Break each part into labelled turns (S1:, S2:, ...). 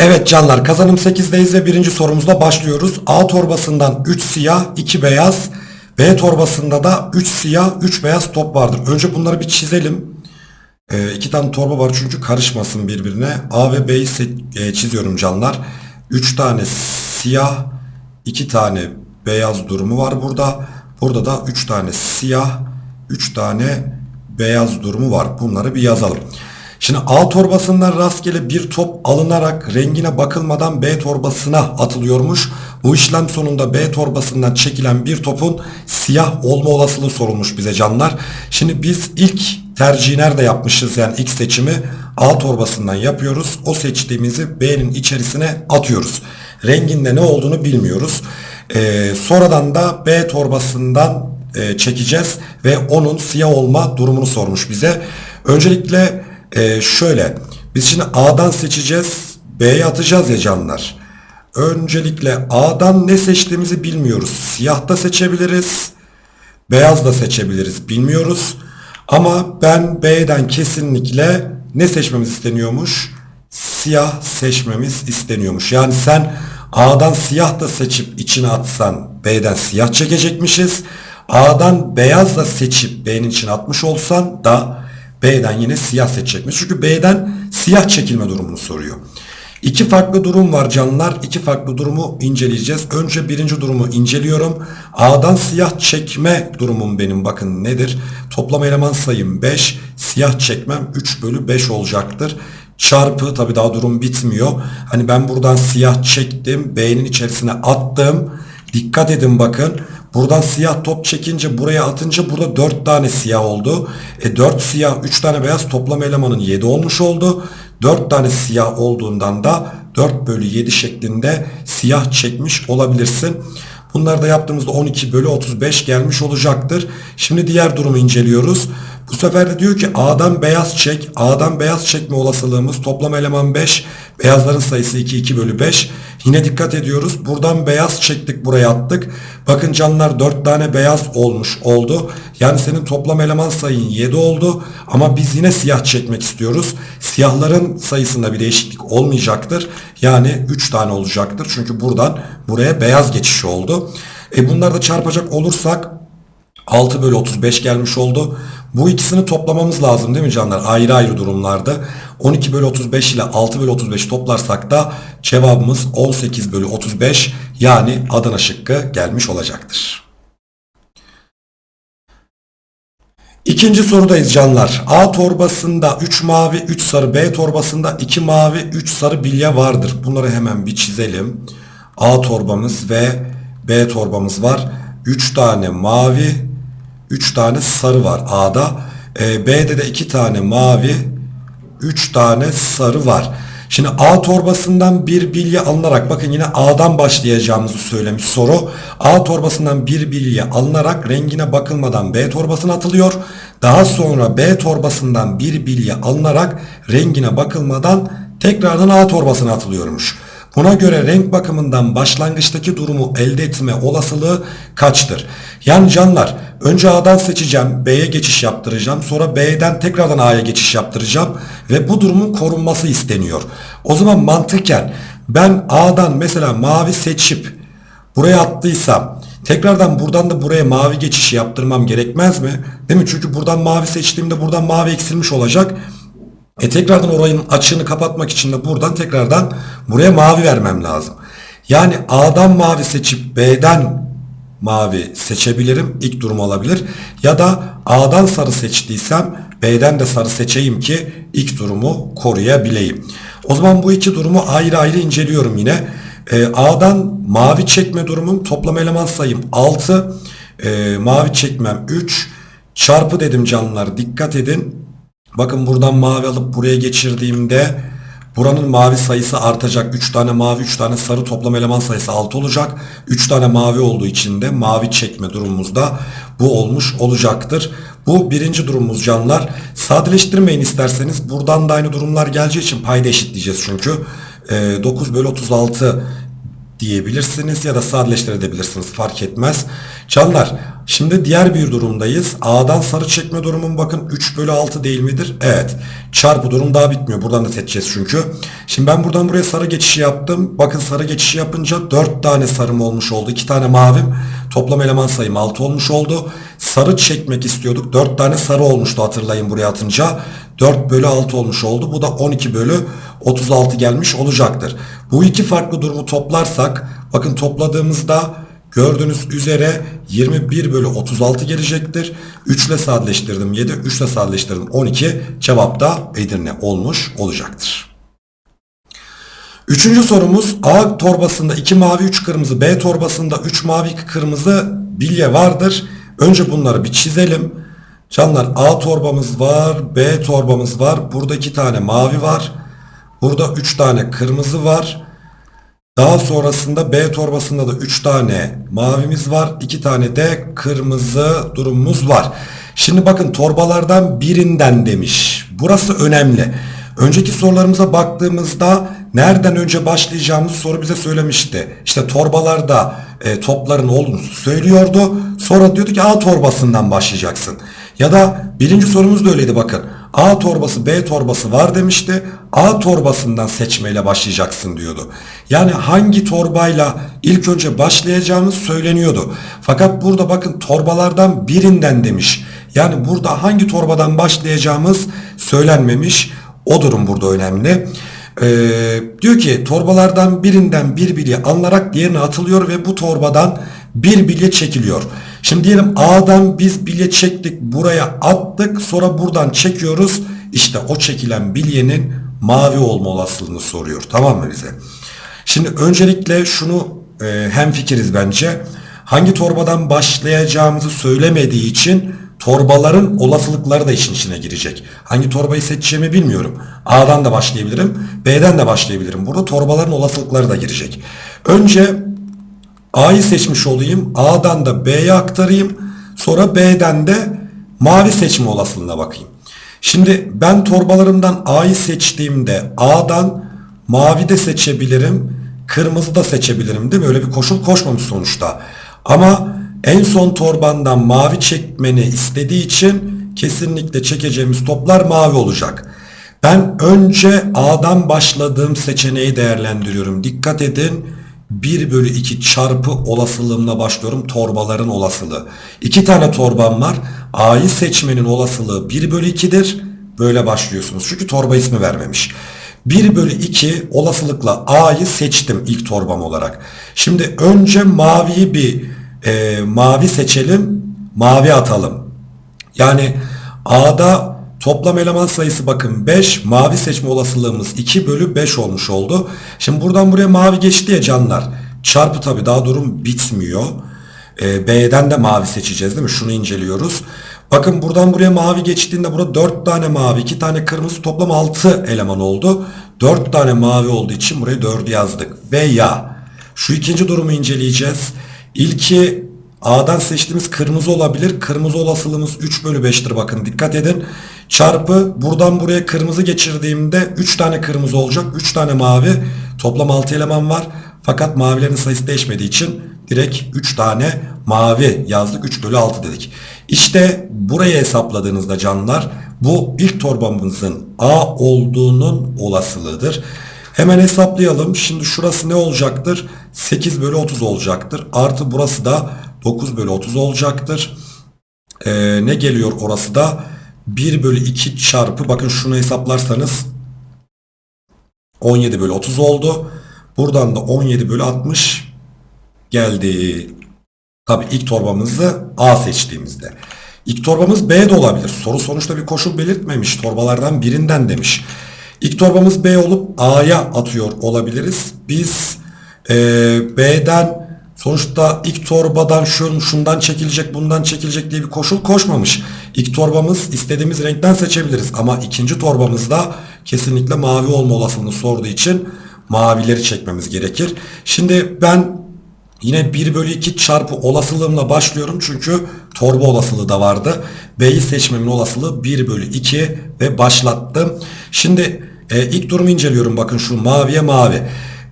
S1: Evet canlar kazanım 8'deyiz ve birinci sorumuzla başlıyoruz. A torbasından 3 siyah 2 beyaz B torbasında da 3 siyah 3 beyaz top vardır. Önce bunları bir çizelim. Ee, iki tane torba var çünkü karışmasın birbirine. A ve B'yi e, çiziyorum canlar. 3 tane siyah 2 tane beyaz durumu var burada. Burada da 3 tane siyah 3 tane beyaz durumu var. Bunları bir yazalım. Şimdi A torbasından rastgele bir top alınarak rengine bakılmadan B torbasına atılıyormuş. Bu işlem sonunda B torbasından çekilen bir topun siyah olma olasılığı sorulmuş bize canlar. Şimdi biz ilk tercihi nerede yapmışız yani ilk seçimi A torbasından yapıyoruz. O seçtiğimizi B'nin içerisine atıyoruz. Renginde ne olduğunu bilmiyoruz. Ee, sonradan da B torbasından e, çekeceğiz ve onun siyah olma durumunu sormuş bize. Öncelikle e, şöyle biz şimdi A'dan seçeceğiz B'ye atacağız ya canlar. Öncelikle A'dan ne seçtiğimizi bilmiyoruz. Siyah da seçebiliriz. Beyaz da seçebiliriz. Bilmiyoruz. Ama ben B'den kesinlikle ne seçmemiz isteniyormuş? Siyah seçmemiz isteniyormuş. Yani sen A'dan siyah da seçip içine atsan B'den siyah çekecekmişiz. A'dan beyaz da seçip B'nin içine atmış olsan da B'den yine siyah seçecekmiş. Çünkü B'den siyah çekilme durumunu soruyor. İki farklı durum var canlar. İki farklı durumu inceleyeceğiz. Önce birinci durumu inceliyorum. A'dan siyah çekme durumum benim bakın nedir? Toplama eleman sayım 5. Siyah çekmem 3 bölü 5 olacaktır. Çarpı tabi daha durum bitmiyor. Hani ben buradan siyah çektim. B'nin içerisine attım. Dikkat edin bakın. Buradan siyah top çekince buraya atınca burada 4 tane siyah oldu. E 4 siyah 3 tane beyaz toplam elemanın 7 olmuş oldu. 4 tane siyah olduğundan da 4 bölü 7 şeklinde siyah çekmiş olabilirsin. Bunları da yaptığımızda 12 bölü 35 gelmiş olacaktır. Şimdi diğer durumu inceliyoruz. Bu sefer de diyor ki A'dan beyaz çek. A'dan beyaz çekme olasılığımız toplam eleman 5. Beyazların sayısı 2, 2 bölü 5. Yine dikkat ediyoruz. Buradan beyaz çektik buraya attık. Bakın canlar 4 tane beyaz olmuş oldu. Yani senin toplam eleman sayın 7 oldu. Ama biz yine siyah çekmek istiyoruz. Siyahların sayısında bir değişiklik olmayacaktır. Yani 3 tane olacaktır. Çünkü buradan buraya beyaz geçiş oldu. E bunları da çarpacak olursak 6 bölü 35 gelmiş oldu. Bu ikisini toplamamız lazım değil mi canlar? Ayrı ayrı durumlarda. 12 bölü 35 ile 6 bölü 35 toplarsak da cevabımız 18 bölü 35 yani Adana şıkkı gelmiş olacaktır. İkinci sorudayız canlar. A torbasında 3 mavi 3 sarı B torbasında 2 mavi 3 sarı bilye vardır. Bunları hemen bir çizelim. A torbamız ve B torbamız var. 3 tane mavi 3 tane sarı var A'da. Ee, B'de de 2 tane mavi 3 tane sarı var. Şimdi A torbasından bir bilye alınarak bakın yine A'dan başlayacağımızı söylemiş soru. A torbasından bir bilye alınarak rengine bakılmadan B torbasına atılıyor. Daha sonra B torbasından bir bilye alınarak rengine bakılmadan tekrardan A torbasına atılıyormuş. Buna göre renk bakımından başlangıçtaki durumu elde etme olasılığı kaçtır? Yani canlar önce A'dan seçeceğim, B'ye geçiş yaptıracağım, sonra B'den tekrardan A'ya geçiş yaptıracağım ve bu durumun korunması isteniyor. O zaman mantıken ben A'dan mesela mavi seçip buraya attıysam tekrardan buradan da buraya mavi geçiş yaptırmam gerekmez mi? Değil mi? Çünkü buradan mavi seçtiğimde buradan mavi eksilmiş olacak. E tekrardan orayın açığını kapatmak için de buradan tekrardan buraya mavi vermem lazım. Yani A'dan mavi seçip B'den mavi seçebilirim. İlk durum olabilir. Ya da A'dan sarı seçtiysem B'den de sarı seçeyim ki ilk durumu koruyabileyim. O zaman bu iki durumu ayrı ayrı inceliyorum yine. E, A'dan mavi çekme durumum toplam eleman sayım 6. E, mavi çekmem 3. Çarpı dedim canlılar dikkat edin. Bakın buradan mavi alıp buraya geçirdiğimde buranın mavi sayısı artacak. 3 tane mavi 3 tane sarı toplam eleman sayısı 6 olacak. 3 tane mavi olduğu için de mavi çekme durumumuzda bu olmuş olacaktır. Bu birinci durumumuz canlar. Sadeleştirmeyin isterseniz. Buradan da aynı durumlar geleceği için payda eşitleyeceğiz çünkü. Ee, 9 bölü 36 diyebilirsiniz ya da sadeleştirebilirsiniz fark etmez. Canlar şimdi diğer bir durumdayız. A'dan sarı çekme durumum bakın 3 bölü 6 değil midir? Evet. Çarpı durum daha bitmiyor. Buradan da seçeceğiz çünkü. Şimdi ben buradan buraya sarı geçişi yaptım. Bakın sarı geçişi yapınca 4 tane sarım olmuş oldu. 2 tane mavim. Toplam eleman sayım 6 olmuş oldu. Sarı çekmek istiyorduk. 4 tane sarı olmuştu hatırlayın buraya atınca. 4 bölü 6 olmuş oldu. Bu da 12 bölü 36 gelmiş olacaktır. Bu iki farklı durumu toplarsak bakın topladığımızda gördüğünüz üzere 21 bölü 36 gelecektir. 3 ile sadeleştirdim 7, 3 ile sadeleştirdim 12. Cevap da Edirne olmuş olacaktır. Üçüncü sorumuz A torbasında 2 mavi 3 kırmızı B torbasında 3 mavi 2 kırmızı bilye vardır. Önce bunları bir çizelim. Canlar A torbamız var B torbamız var. Burada 2 tane mavi var. Burada 3 tane kırmızı var. Daha sonrasında B torbasında da 3 tane mavimiz var. 2 tane de kırmızı durumumuz var. Şimdi bakın torbalardan birinden demiş. Burası önemli. Önceki sorularımıza baktığımızda nereden önce başlayacağımızı soru bize söylemişti. İşte torbalarda e, topların olduğunu söylüyordu. Sonra diyordu ki A torbasından başlayacaksın. Ya da birinci sorumuz da öyleydi bakın. A torbası B torbası var demişti. A torbasından seçmeyle başlayacaksın diyordu. Yani hangi torbayla ilk önce başlayacağımız söyleniyordu. Fakat burada bakın torbalardan birinden demiş. Yani burada hangi torbadan başlayacağımız söylenmemiş. O durum burada önemli. Ee, diyor ki torbalardan birinden bir bilye alınarak diğerine atılıyor ve bu torbadan bir bilye çekiliyor. Şimdi diyelim A'dan biz bilye çektik buraya attık sonra buradan çekiyoruz. İşte o çekilen bilyenin mavi olma olasılığını soruyor tamam mı bize? Şimdi öncelikle şunu e, hem fikiriz bence. Hangi torbadan başlayacağımızı söylemediği için torbaların olasılıkları da işin içine girecek. Hangi torbayı seçeceğimi bilmiyorum. A'dan da başlayabilirim, B'den de başlayabilirim. Burada torbaların olasılıkları da girecek. Önce A'yı seçmiş olayım. A'dan da B'ye aktarayım. Sonra B'den de mavi seçme olasılığına bakayım. Şimdi ben torbalarımdan A'yı seçtiğimde A'dan mavi de seçebilirim. Kırmızı da seçebilirim değil mi? Öyle bir koşul koşmamış sonuçta. Ama en son torbandan mavi çekmeni istediği için kesinlikle çekeceğimiz toplar mavi olacak. Ben önce A'dan başladığım seçeneği değerlendiriyorum. Dikkat edin 1 bölü 2 çarpı olasılığımla başlıyorum torbaların olasılığı. 2 tane torbam var. A'yı seçmenin olasılığı 1 bölü 2'dir. Böyle başlıyorsunuz. Çünkü torba ismi vermemiş. 1 bölü 2 olasılıkla A'yı seçtim ilk torbam olarak. Şimdi önce maviyi bir e, mavi seçelim. Mavi atalım. Yani A'da toplam eleman sayısı bakın 5. Mavi seçme olasılığımız 2 bölü 5 olmuş oldu. Şimdi buradan buraya mavi geçti ya canlar. Çarpı tabi daha durum bitmiyor. E, B'den de mavi seçeceğiz değil mi? Şunu inceliyoruz. Bakın buradan buraya mavi geçtiğinde burada 4 tane mavi, 2 tane kırmızı toplam 6 eleman oldu. 4 tane mavi olduğu için buraya 4'ü yazdık. Veya şu ikinci durumu inceleyeceğiz. İlki A'dan seçtiğimiz kırmızı olabilir. Kırmızı olasılığımız 3 bölü 5'tir bakın dikkat edin. Çarpı buradan buraya kırmızı geçirdiğimde 3 tane kırmızı olacak. 3 tane mavi. Toplam 6 eleman var. Fakat mavilerin sayısı değişmediği için direkt 3 tane mavi yazdık. 3 bölü 6 dedik. İşte buraya hesapladığınızda canlar bu ilk torbamızın A olduğunun olasılığıdır. Hemen hesaplayalım. Şimdi şurası ne olacaktır? 8 bölü 30 olacaktır. Artı burası da 9 bölü 30 olacaktır. Ee, ne geliyor orası da? 1 bölü 2 çarpı bakın şunu hesaplarsanız 17 bölü 30 oldu. Buradan da 17 bölü 60 geldi. Tabi ilk torbamızı A seçtiğimizde. İlk torbamız B de olabilir. Soru sonuçta bir koşul belirtmemiş. Torbalardan birinden demiş. İlk torbamız B olup A'ya atıyor olabiliriz. Biz e, B'den sonuçta ilk torbadan şun, şundan çekilecek bundan çekilecek diye bir koşul koşmamış. İlk torbamız istediğimiz renkten seçebiliriz. Ama ikinci torbamızda kesinlikle mavi olma olasılığını sorduğu için mavileri çekmemiz gerekir. Şimdi ben Yine 1 bölü 2 çarpı olasılığımla başlıyorum çünkü torba olasılığı da vardı. B'yi seçmemin olasılığı 1 bölü 2 ve başlattım. Şimdi e, ilk durumu inceliyorum bakın şu maviye mavi.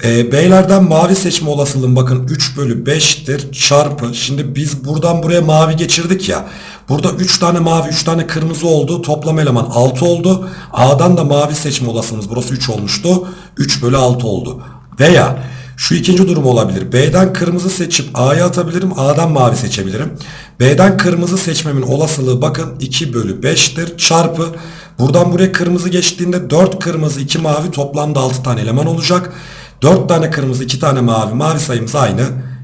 S1: Ee, B'lerden mavi seçme olasılığım bakın 3 bölü 5'tir çarpı. Şimdi biz buradan buraya mavi geçirdik ya. Burada 3 tane mavi 3 tane kırmızı oldu. Toplam eleman 6 oldu. A'dan da mavi seçme olasılığımız burası 3 olmuştu. 3 bölü 6 oldu. Veya şu ikinci durum olabilir. B'den kırmızı seçip A'ya atabilirim. A'dan mavi seçebilirim. B'den kırmızı seçmemin olasılığı bakın 2 bölü 5'tir. Çarpı buradan buraya kırmızı geçtiğinde 4 kırmızı 2 mavi toplamda 6 tane eleman olacak. 4 tane kırmızı 2 tane mavi. Mavi sayımız aynı.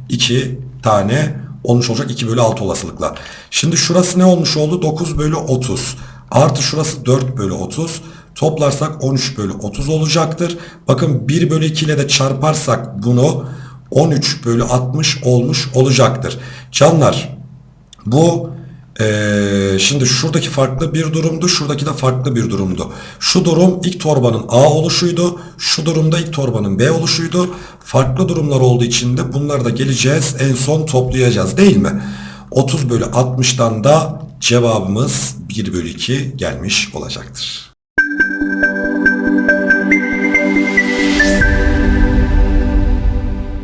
S1: 2 tane olmuş olacak 2 bölü 6 olasılıkla. Şimdi şurası ne olmuş oldu? 9 bölü 30. Artı şurası 4 bölü 30. Toplarsak 13 bölü 30 olacaktır. Bakın 1 bölü 2 ile de çarparsak bunu 13 bölü 60 olmuş olacaktır. Canlar bu eee, şimdi şuradaki farklı bir durumdu. Şuradaki de farklı bir durumdu. Şu durum ilk torbanın A oluşuydu. Şu durumda ilk torbanın B oluşuydu. Farklı durumlar olduğu için de bunları da geleceğiz. En son toplayacağız değil mi? 30 bölü 60'tan da cevabımız 1 bölü 2 gelmiş olacaktır.